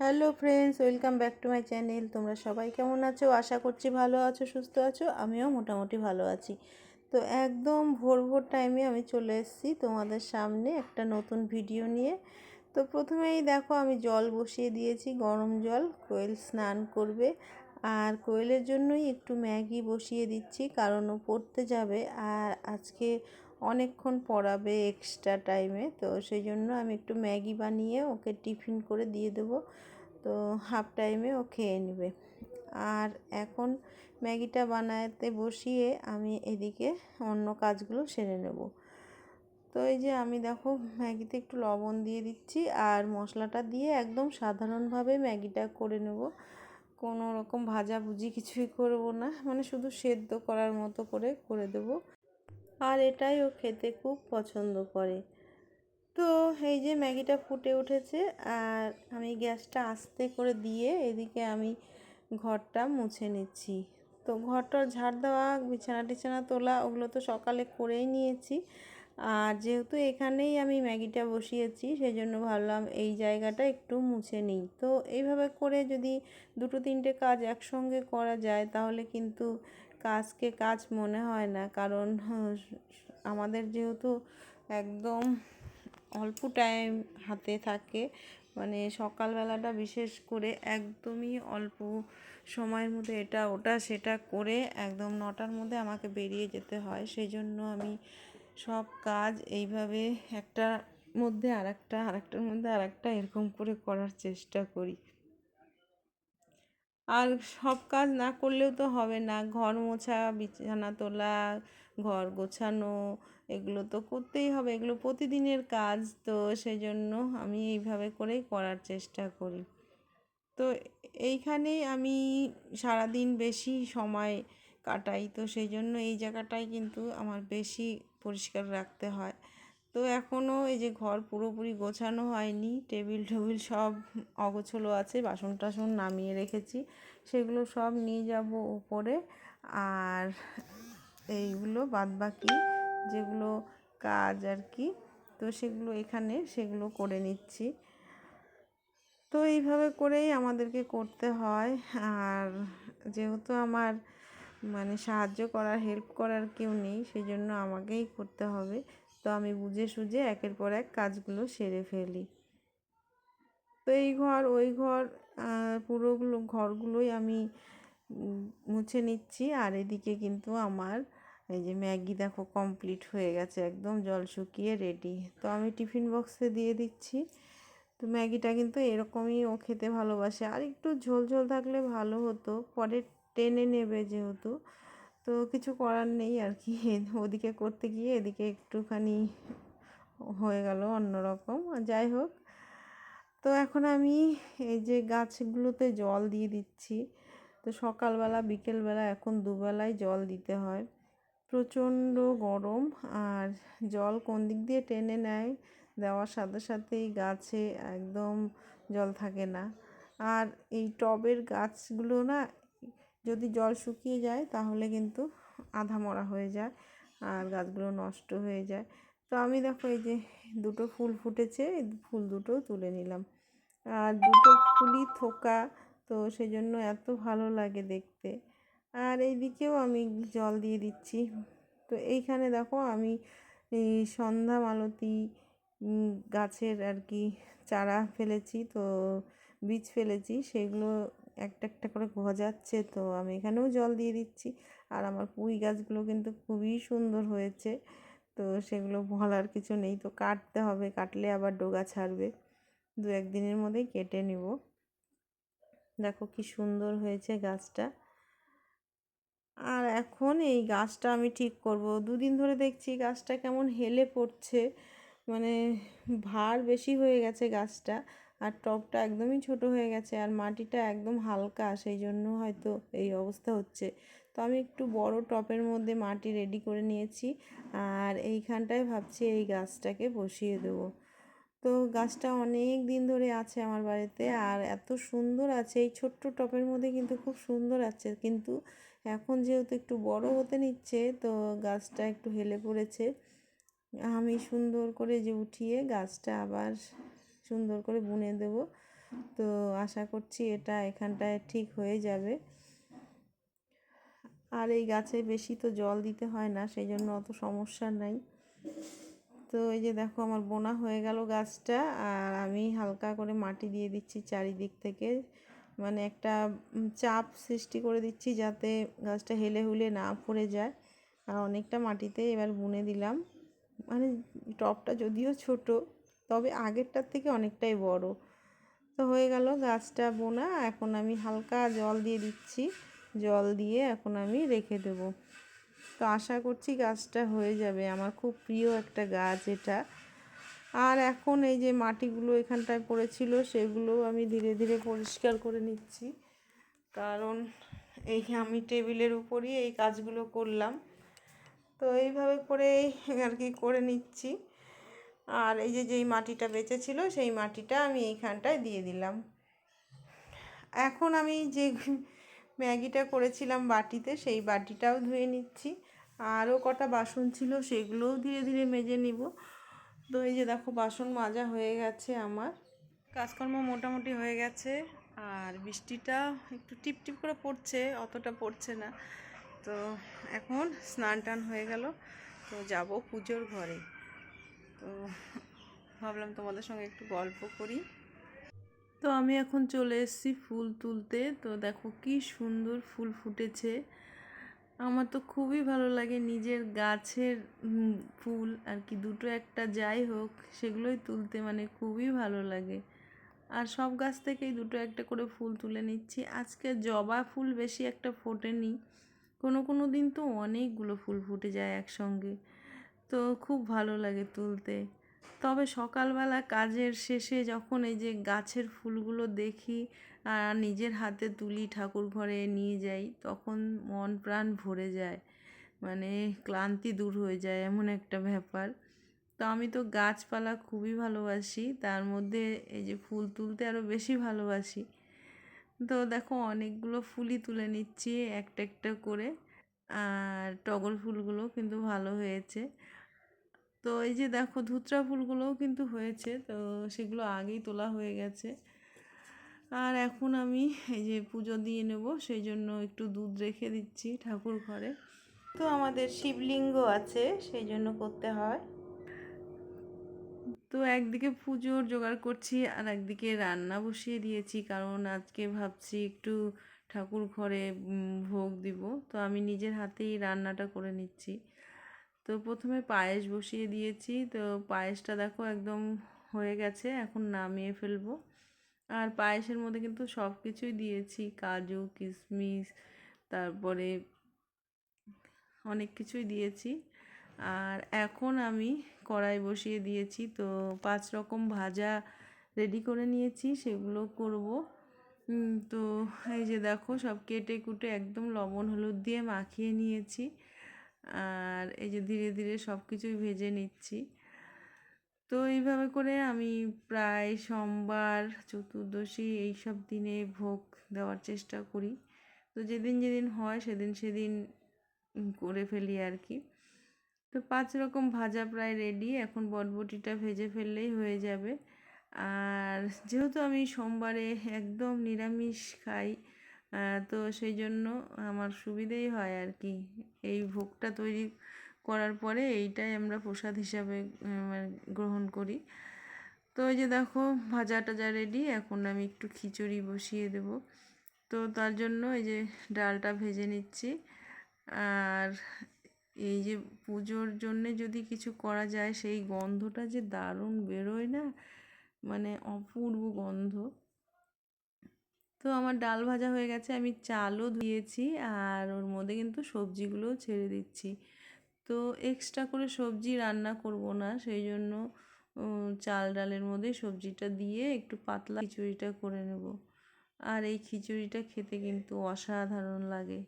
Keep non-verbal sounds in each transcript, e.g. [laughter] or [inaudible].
Hello friends, welcome back to my channel. তোমরা সবাই কেমন আছো? আশা করছি ভালো আছো, সুস্থ আছো। আমিও মোটামুটি ভালো আছি। তো একদম ভোর ভোর টাইমে আমি চলে এসেছি তোমাদের সামনে একটা নতুন ভিডিও নিয়ে। তো প্রথমেই দেখো, আমি জল বসিয়ে দিয়েছি, গরম জল। কোয়েল স্নান করবে। আর কোয়েলের জন্যই একটু ম্যাগি বসিয়ে দিচ্ছি, কারণ ও পড়তে যাবে। আর আজকে অনেকক্ষণ পড়াবে এক্সট্রা টাইমে তো সেই জন্য আমি একটু ম্যাগি বানিয়ে ওকে টিফিন করে দিয়ে দেবো। তো হাফ টাইমে ও খেয়ে নেবে। আর এখন ম্যাগিটা বানাতে বসিয়ে আমি এদিকে অন্য কাজগুলো সেরে নেব। তো এই যে আমি দেখো ম্যাগিতে একটু লবণ দিয়ে দিচ্ছি আর মশলাটা দিয়ে একদম সাধারণভাবে ম্যাগিটা করে নেব। কোনো রকম ভাজাভুজি কিছুই করব না। মানে শুধু সেদ্ধ করার মতো করে করে দেব। আর এটাই ও খেতে খুব পছন্দ করে। তো এই যে ম্যাগিটা ফুটে উঠেছে আর আমি গ্যাসটা আস্তে করে দিয়ে এদিকে আমি ঘরটা মুছে নিচ্ছি। তো ঘরটার ঝাড় দেওয়া, বিছানা টিছানা তোলা ওগুলো তো সকালে করেই নিয়েছি। আর যেহেতু এখানেই আমি ম্যাগিটা বসিয়েছি সেই জন্য ভাবলাম এই জায়গাটা একটু মুছে নিই। তো এইভাবে করে যদি দুটো তিনটে কাজ একসঙ্গে করা যায় তাহলে কিন্তু কাজকে কাজ মনে হয় না। কারণ আমাদের যেহেতু একদম অল্প টাইম হাতে থাকে মানে সকালবেলাটা বিশেষ করে একদমই অল্প সময়ের মধ্যে এটা, ওটা, সেটা করে একদম নটার মধ্যে আমাকে বেরিয়ে যেতে হয়। সেই জন্য আমি সব কাজ এইভাবে একটা মধ্যে আর একটা আর একটার মধ্যে আর একটা এরকম করে করার চেষ্টা করি। আর সব কাজ না করলেও তো হবে না। ঘর মোছা, বিছানা তোলা, ঘর গোছানো, এগুলো তো করতেই হবে। এগুলো প্রতিদিনের কাজ, তো সেই জন্য আমি এইভাবে করেই করার চেষ্টা করি। তো এইখানেই আমি সারাদিন বেশি সময় কাটাই। তো সেই জন্য এই জায়গাটাই কিন্তু আমার বেশি পরিষ্কার রাখতে হয়। তো এখনও এই যে ঘর পুরোপুরি গোছানো হয়নি, টেবিল টেবিল সব অগোছলো আছে, বাসন টাসন নামিয়ে রেখেছি, সেগুলো সব নিয়ে যাব উপরে। আর এইগুলো বাদবাকি যেগুলো কাজ আর কি, তো সেগুলো এখানে সেগুলো করে নিচ্ছি। তো এইভাবে করেই আমাদেরকে করতে হয়। আর যেহেতু আমার মানে সাহায্য করার হেল্প করার কেউ নেই সেই জন্য আমাকেই করতে হবে। তো আমি বুঝে সুঝে একের পর এক কাজগুলো সেরে ফেলি। তো এই ঘর, ওই ঘর পুরোগুলো, ঘরগুলোই আমি মুছে নিচ্ছি। আর এদিকে কিন্তু আমার এই যে ম্যাগি দেখো কমপ্লিট হয়ে গেছে, একদম জল শুকিয়ে রেডি তো আমি টিফিন বক্সে দিয়ে দিচ্ছি। তো ম্যাগিটা কিন্তু এরকমই ও খেতে ভালোবাসে। আর একটু ঝোল ঝোল থাকলে ভালো হতো, পরে টেনে নেবে যেহেতু। তো কিছু করার নেই আর কি [laughs] ওদিকে করতে গিয়ে এদিকে একটুখানি হয়ে গেল অন্যরকম। যাই হোক, তো এখন আমি এই যে গাছগুলোতে জল দিয়ে দিচ্ছি। তো সকালবেলা, বিকেলবেলা, এখন দুবেলায় জল দিতে হয়। প্রচণ্ড গরম আর জল কোন দিক দিয়ে টেনে নেয় দেওয়ার সাথে সাথেই গাছে একদম জল থাকে না। আর এই টবের গাছগুলো না যদি জল শুকিয়ে যায়, তাহলে কিন্তু আধা মরা হয়ে যায় আর গাছগুলো নষ্ট হয়ে যায়। তো আমি দেখো এই যে দুটো ফুল ফুটেছে, এই ফুল দুটো তুলে নিলাম। আর দুটো ফুলই থোকা, তো সেই জন্য এত ভালো লাগে দেখতে। আর এই দিকেও আমি জল দিয়ে দিচ্ছি। তো এইখানে দেখো আমি সন্ধ্যা মালতি গাছের আর কি চারা ফেলেছি, তো বীজ ফেলেছি, সেগুলো একটা একটা করে গজাচ্ছে তো আমি এখানেও জল দিয়ে দিচ্ছি। আর আমার পুঁই গাছগুলো কিন্তু খুবই সুন্দর হয়েছে, তো সেগুলো বলার কিছু নেই। তো কাটতে হবে, কাটলে আবার ডোগা ছাড়বে। দু একদিনের মধ্যেই কেটে নিব। দেখো কি সুন্দর হয়েছে গাছটা। আর এখন এই গাছটা আমি ঠিক করব। দুদিন ধরে দেখছি গাছটা কেমন হেলে পড়ছে মানে ভার বেশি হয়ে গেছে গাছটা। আর টবটা একদমই ছোট হয়ে গেছে আর মাটিটা একদম হালকা, সেই জন্য হয়তো এই অবস্থা হচ্ছে। তো আমি একটু বড় টপের মধ্যে মাটি রেডি করে নিয়েছি আর এইখানটায় ভাবছি এই গাছটাকে বসিয়ে দেবো। তো গাছটা অনেক দিন ধরে আছে আমার বাড়িতে আর এত সুন্দর আছে, এই ছোট্ট টপের মধ্যে কিন্তু খুব সুন্দর আছে। কিন্তু এখন যেহেতু একটু বড় হতে নিচ্ছে, তো গাছটা একটু হেলে পড়েছে। আমি সুন্দর করে যে উঠিয়ে গাছটা আবার সুন্দর করে বুনে দেবো। তো আশা করছি এটা এখানটায় ঠিক হয়ে যাবে। আর এই গাছে বেশি তো জল দিতে হয় না, সেই জন্য অত সমস্যা নাই। তো এই যে দেখো আমার বোনা হয়ে গেল গাছটা, আর আমি হালকা করে মাটি দিয়ে দিচ্ছি চারিদিক থেকে। মানে একটা চাপ সৃষ্টি করে দিচ্ছি যাতে গাছটা হেলে হুলে না পড়ে যায়। আর অনেকটা মাটিতে এবার বুনে দিলাম। মানে টবটা যদিও ছোট তবে আগেরটার থেকে অনেকটাই বড়। তো হয়ে গেল গাছটা বোনা, এখন আমি হালকা জল দিয়ে দিচ্ছি। জল দিয়ে এখন আমি রেখে দেব। তো আশা করছি গাছটা হয়ে যাবে। আমার খুব প্রিয় একটা গাছ এটা। আর এখন এই যে মাটিগুলো এখানটায় পড়েছিল সেগুলো আমি ধীরে ধীরে পরিষ্কার করে নিচ্ছি। কারণ এই আমি টেবিলের উপরই এই কাজগুলো করলাম। তো এইভাবে করে আর কি করে নিচ্ছি। আর এই যে যেই মাটিটা বেঁচে ছিল সেই মাটিটা আমি এইখানটায় দিয়ে দিলাম। এখন আমি যে ম্যাগিটা করেছিলাম বাটিতে, সেই বাটিটাও ধুয়ে নিচ্ছি। আরও কটা বাসন ছিল, সেগুলোও ধীরে ধীরে মেজে নিব। তো এই যে দেখো, বাসন মাজা হয়ে গেছে আমার। কাজকর্ম মোটামুটি হয়ে গেছে, আর বৃষ্টিটা একটু টিপ টিপ করে পড়ছে, অতটা পড়ছে না। তো এখন স্নান টান হয়ে গেল। তো যাব পুজোর ঘরে। তো ভাবলাম তোমাদের সঙ্গে একটু গল্প করি। তো আমি এখন চলে এসেছি ফুল তুলতে। তো দেখো কি সুন্দর ফুল ফুটেছে। আমার তো খুবই ভালো লাগে নিজের গাছের ফুল আর কি দুটো একটা যাই হোক, সেগুলোই তুলতে মানে খুবই ভালো লাগে। আর সব গাছ থেকেই দুটো একটা করে ফুল তুলে নিচ্ছি। আজকে জবা ফুল বেশি একটা ফোটেনি। কোনো কোনো দিন তো অনেকগুলো ফুল ফুটে যায় একসঙ্গে। তো খুব ভালো লাগে তুলতে। তবে সকালবেলা কাজের শেষে যখন এই যে গাছের ফুলগুলো দেখি আর নিজের হাতে তুলি ঠাকুর ঘরে নিয়ে যাই, তখন মন প্রাণ ভরে যায়। মানে ক্লান্তি দূর হয়ে যায় এমন একটা ব্যাপার। তো আমি তো গাছপালা খুবই ভালোবাসি, তার মধ্যে এই যে ফুল তুলতে আরও বেশি ভালোবাসি। তো দেখো অনেকগুলো ফুলই তুলে নিচ্ছি একটা একটা করে। আর টগর ফুলগুলো কিন্তু ভালো হয়েছে। তো এই যে দেখো ধুতরা ফুলগুলোও কিন্তু হয়েছে, তো সেগুলো আগেই তোলা হয়ে গেছে। আর এখন আমি এই যে পুজো দিয়ে নেব, সেই জন্য একটু দুধ রেখে দিচ্ছি ঠাকুর ঘরে। তো আমাদের শিবলিঙ্গ আছে, সেই জন্য করতে হয়। তো একদিকে পুজোর জোগাড় করছি, আর একদিকে রান্না বসিয়ে দিয়েছি, কারণ আজকে ভাবছি একটু ঠাকুর ঘরে ভোগ দিব। তো আমি নিজের হাতেই রান্নাটা করে নিচ্ছি। তো প্রথমে পায়েস বসিয়ে দিয়েছি। তো পায়েসটা দেখো একদম হয়ে গেছে, এখন নামিয়ে ফেলব। আর পায়েসের মধ্যে কিন্তু সব কিছুই দিয়েছি, কাজু, কিশমিশ, তারপরে অনেক কিছুই দিয়েছি। আর এখন আমি কড়াই বসিয়ে দিয়েছি। তো পাঁচ রকম ভাজা রেডি করে নিয়েছি, সেগুলো করব। তো এই যে দেখো সব কেটে কুটে একদম লবণ, হলুদ দিয়ে মাখিয়ে নিয়েছি। আর এই যে ধীরে ধীরে সব কিছুই ভেজে নিচ্ছি। তো এইভাবে করে আমি প্রায় সোমবার, চতুর্দশী এইসব দিনে ভোগ দেওয়ার চেষ্টা করি। তো যেদিন যেদিন হয় সেদিন সেদিন করে ফেলি আর কি। তো পাঁচ রকম ভাজা প্রায় রেডি এখন বটবটিটা ভেজে ফেললেই হয়ে যাবে। আর যেহেতু আমি সোমবারে একদম নিরামিষ খাই তো সেই জন্য আমার সুবিধেই হয় আর কি। এই ভোগটা তৈরি করার পরে এইটাই আমরা প্রসাদ হিসাবে মানে গ্রহণ করি। তো এই যে দেখো ভাজা টাজা রেডি এখন আমি একটু খিচুড়ি বসিয়ে দেব। তো তার জন্য এই যে ডালটা ভেজে নিচ্ছি। আর এই যে পুজোর জন্যে যদি কিছু করা যায়, সেই গন্ধটা যে দারুণ বেরোয় না মানে অপূর্ব গন্ধ। তো আমার ডাল ভাজা হয়ে গেছে, আমি চালও ধুয়েছি আর ওর মধ্যে কিন্তু সবজিগুলোও ছেড়ে দিচ্ছি। তো এক্সট্রা করে সবজি রান্না করব না, সেই জন্য চাল ডালের মধ্যে সবজিটা দিয়ে একটু পাতলা খিচুড়িটা করে নেব। আর এই খিচুড়িটা খেতে কিন্তু অসাধারণ লাগে।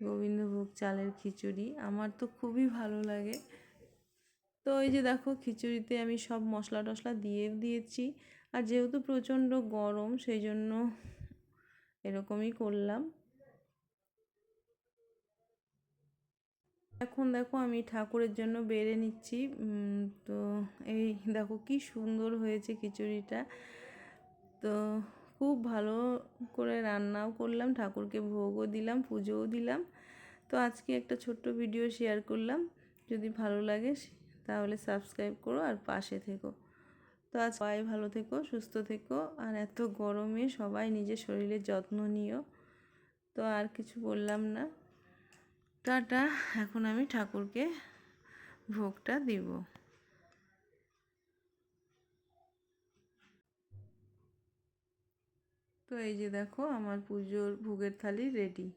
গোবিন্দভোগ চালের খিচুড়ি, আমার তো খুবই ভালো লাগে। তো এই যে দেখো খিচুড়িতে আমি সব মশলা টশলা দিয়ে দিয়েছি। আর যেহেতু প্রচণ্ড গরম, সেই জন্য এরকমই করলাম। এখন দেখো আমি ঠাকুরের জন্য বেড়ে নিচ্ছি। তো এই দেখো কি সুন্দর হয়েছে খিচুড়িটা। তো তো খুব ভালো করে রান্নাও করলাম, ঠাকুরকে ভোগও দিলাম, পুজোও দিলাম। তো আজকে একটা ছোট্ট ভিডিও শেয়ার করলাম। যদি ভালো লাগে তাহলে সাবস্ক্রাইব করো আর পাশে থেকো। তো আজ সবাই ভালো থেকো, সুস্থ থেকো। আর এত গরমে সবাই নিজের শরীরের যত্ন নিও। তো আর কিছু বললাম না। টাটা। এখন আমি ঠাকুরকে ভোগটা দিব। তো এই যে দেখো, আমার পুজোর ভোগের থালি রেডি